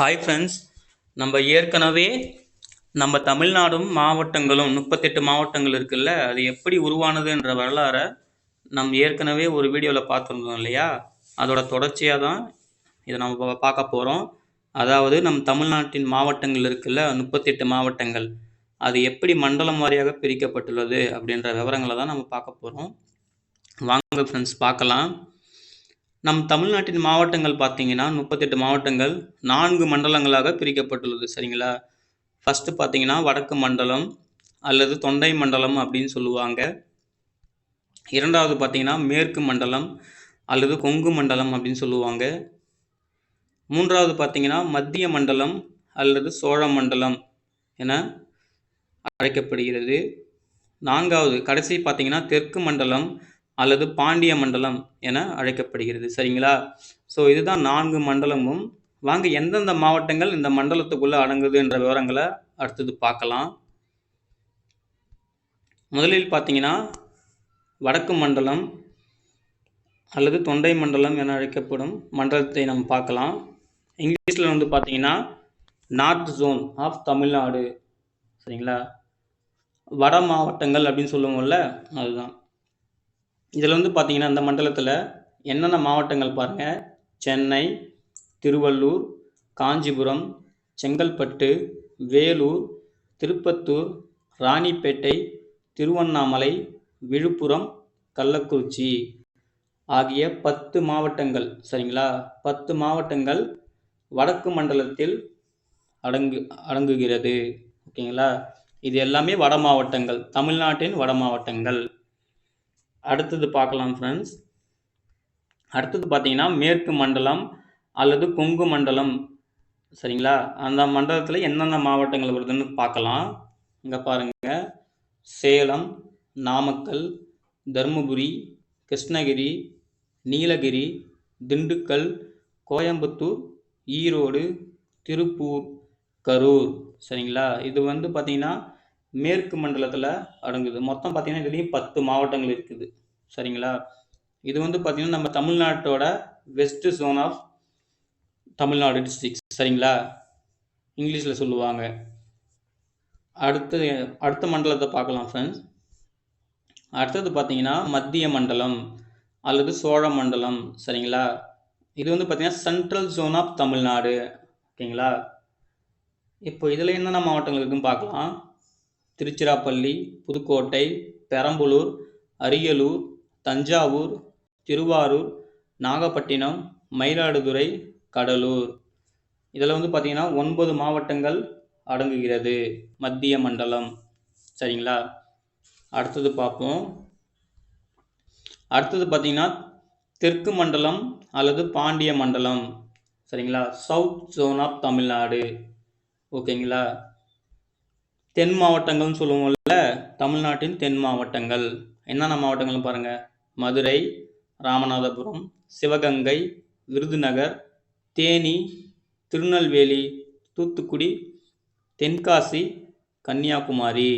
Hi friends நம்ம ஏற்கனவே நம்ம தமிழ்நாடும் மாவட்டங்களும் முப்பத்தெட்டு மாவட்டங்கள் இருக்குல்ல அது எப்படி உருவானதுன்ற வரலாறை நம்ம ஏற்கனவே ஒரு வீடியோவில் பார்த்துருந்தோம் இல்லையா? அதோட தொடர்ச்சியாக தான் இதை நம்ம பார்க்க போகிறோம் அதாவது நம் தமிழ்நாட்டின் மாவட்டங்கள் இருக்குல்ல முப்பத்தெட்டு மாவட்டங்கள். அது எப்படி மண்டலம் வாரியாக பிரிக்கப்பட்டுள்ளது அப்படின்ற விவரங்களை தான் நம்ம பார்க்க போகிறோம் வாங்க ஃப்ரெண்ட்ஸ் பார்க்கலாம். நம் தமிழ்நாட்டின் மாவட்டங்கள் பார்த்தீங்கன்னா முப்பத்தெட்டு மாவட்டங்கள் நான்கு மண்டலங்களாக பிரிக்கப்பட்டுள்ளது. சரிங்களா? ஃபஸ்ட்டு பார்த்தீங்கன்னா வடக்கு மண்டலம் அல்லது தொண்டை மண்டலம் அப்படின்னு சொல்லுவாங்க. இரண்டாவது பார்த்தீங்கன்னா மேற்கு மண்டலம் அல்லது கொங்கு மண்டலம் அப்படின்னு சொல்லுவாங்க. மூன்றாவது பார்த்தீங்கன்னா மத்திய மண்டலம் அல்லது சோழ மண்டலம் என அழைக்கப்படுகிறது. நான்காவது கடைசி பார்த்தீங்கன்னா தெற்கு மண்டலம் அல்லது பாண்டிய மண்டலம் என அழைக்கப்படுகிறது. சரிங்களா? ஸோ இதுதான் நான்கு மண்டலமும். வாங்க எந்தெந்த மாவட்டங்கள் இந்த மண்டலத்துக்குள்ளே அடங்குது என்ற விவரங்களை அடுத்தது பார்க்கலாம். முதலில் பார்த்தீங்கன்னா வடக்கு மண்டலம் அல்லது தொண்டை மண்டலம் என அழைக்கப்படும் மண்டலத்தை நம்ம பார்க்கலாம். இங்கிலீஷில் வந்து பார்த்தீங்கன்னா நார்த் ஜோன் ஆஃப் தமிழ்நாடு சரிங்களா? வட மாவட்டங்கள் அப்படின்னு சொல்லுவோம்ல அதுதான். இதில் வந்து பார்த்திங்கன்னா இந்த மண்டலத்தில் என்னென்ன மாவட்டங்கள் பாருங்கள் சென்னை திருவள்ளூர் காஞ்சிபுரம் செங்கல்பட்டு வேலூர் திருப்பத்தூர் ராணிப்பேட்டை திருவண்ணாமலை விழுப்புரம் கள்ளக்குறிச்சி ஆகிய பத்து மாவட்டங்கள். சரிங்களா? பத்து மாவட்டங்கள் வடக்கு மண்டலத்தில் அடங்கு அடங்குகிறது. ஓகேங்களா? இது எல்லாமே வட மாவட்டங்கள். தமிழ்நாட்டின் வட மாவட்டங்கள். அடுத்தது பார்க்கலாம் ஃப்ரெண்ட்ஸ் அடுத்தது பார்த்தீங்கன்னா மேற்கு மண்டலம் அல்லது கொங்கு மண்டலம். சரிங்களா? அந்த மண்டலத்தில் என்னென்ன மாவட்டங்கள் வருதுன்னு பார்க்கலாம். இங்கே பாருங்க. சேலம் நாமக்கல் தருமபுரி கிருஷ்ணகிரி நீலகிரி திண்டுக்கல் கோயம்புத்தூர் ஈரோடு திருப்பூர் கரூர். சரிங்களா? இது வந்து பார்த்தீங்கன்னா மேற்கு மண்டலத்தில் அடங்குது. மொத்தம் பார்த்தீங்கன்னா இதுலேயும் பத்து மாவட்டங்கள் இருக்குது. சரிங்களா? இது வந்து பார்த்திங்கன்னா நம்ம தமிழ்நாட்டோட west zone of Tamil Nadu districts சரிங்களா? இங்கிலீஷில் சொல்லுவாங்க. அடுத்து அடுத்த மண்டலத்தை பார்க்கலாம் ஃப்ரெண்ட்ஸ் அடுத்தது பார்த்தீங்கன்னா மத்திய மண்டலம் அல்லது சோழ மண்டலம். சரிங்களா? இது வந்து பார்த்தீங்கன்னா சென்ட்ரல் ஜோன் ஆஃப் தமிழ்நாடு. ஓகேங்களா? இப்போ இதில் என்னென்ன மாவட்டங்கள் இருக்குன்னு பார்க்கலாம். திருச்சிராப்பள்ளி புதுக்கோட்டை பெரம்பலூர் அரியலூர் தஞ்சாவூர் திருவாரூர் நாகப்பட்டினம் மயிலாடுதுறை கடலூர். இதில் வந்து பார்த்திங்கன்னா ஒன்பது மாவட்டங்கள் அடங்குகிறது. மத்திய மண்டலம். சரிங்களா? அடுத்தது பார்ப்போம். அடுத்தது பார்த்தீங்கன்னா தெற்கு மண்டலம் அல்லது பாண்டிய மண்டலம். சரிங்களா? சவுத் ஜோன் ஆஃப் தமிழ்நாடு ஓகேங்களா தென் மாவட்டங்கள்னு சொல்லுவோம்ல தமிழ்நாட்டின் தென் மாவட்டங்கள். என்னென்ன மாவட்டங்கள்னு பாருங்கள் மதுரை ராமநாதபுரம் சிவகங்கை விருதுநகர் தேனி திருநெல்வேலி தூத்துக்குடி தென்காசி கன்னியாகுமரி.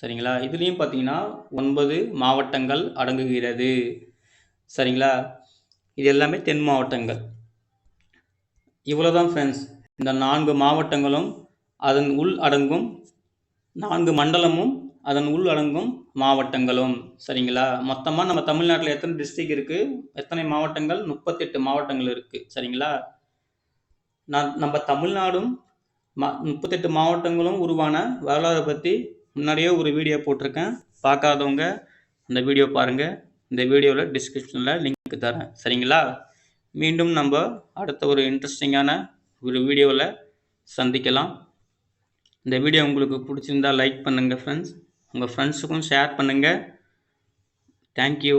சரிங்களா? இதுலேயும் பார்த்தீங்கன்னா ஒன்பது மாவட்டங்கள் அடங்குகிறது. சரிங்களா? இது எல்லாமே தென் மாவட்டங்கள். இவ்வளோதான் ஃப்ரெண்ட்ஸ் இந்த நான்கு மாவட்டங்களும் அதன் உள் அடங்கும் நான்கு மண்டலமும் அதன் உள் அடங்கும் மாவட்டங்களும். சரிங்களா? மொத்தமாக நம்ம தமிழ்நாட்டில் எத்தனை டிஸ்ட்ரிக் இருக்குது எத்தனை மாவட்டங்கள்? முப்பத்தெட்டு மாவட்டங்கள் இருக்குது சரிங்களா? நான் நம்ம தமிழ்நாடும் மா முப்பத்தெட்டு மாவட்டங்களும் உருவான வரலாறை பற்றி முன்னாடியே ஒரு வீடியோ போட்டிருக்கேன். பார்க்காதவங்க அந்த வீடியோ பாருங்கள் இந்த வீடியோவில் டிஸ்கிரிப்ஷனில் லிங்க் தரேன். சரிங்களா? மீண்டும் நம்ம அடுத்த ஒரு இன்ட்ரெஸ்டிங்கான ஒரு வீடியோவில் சந்திக்கலாம். இந்த வீடியோ உங்களுக்கு பிடிச்சிருந்தா லைக் பண்ணுங்கள் ஃப்ரெண்ட்ஸ் உங்கள் ஃப்ரெண்ட்ஸுக்கும் ஷேர் பண்ணுங்கள் தேங்க்யூ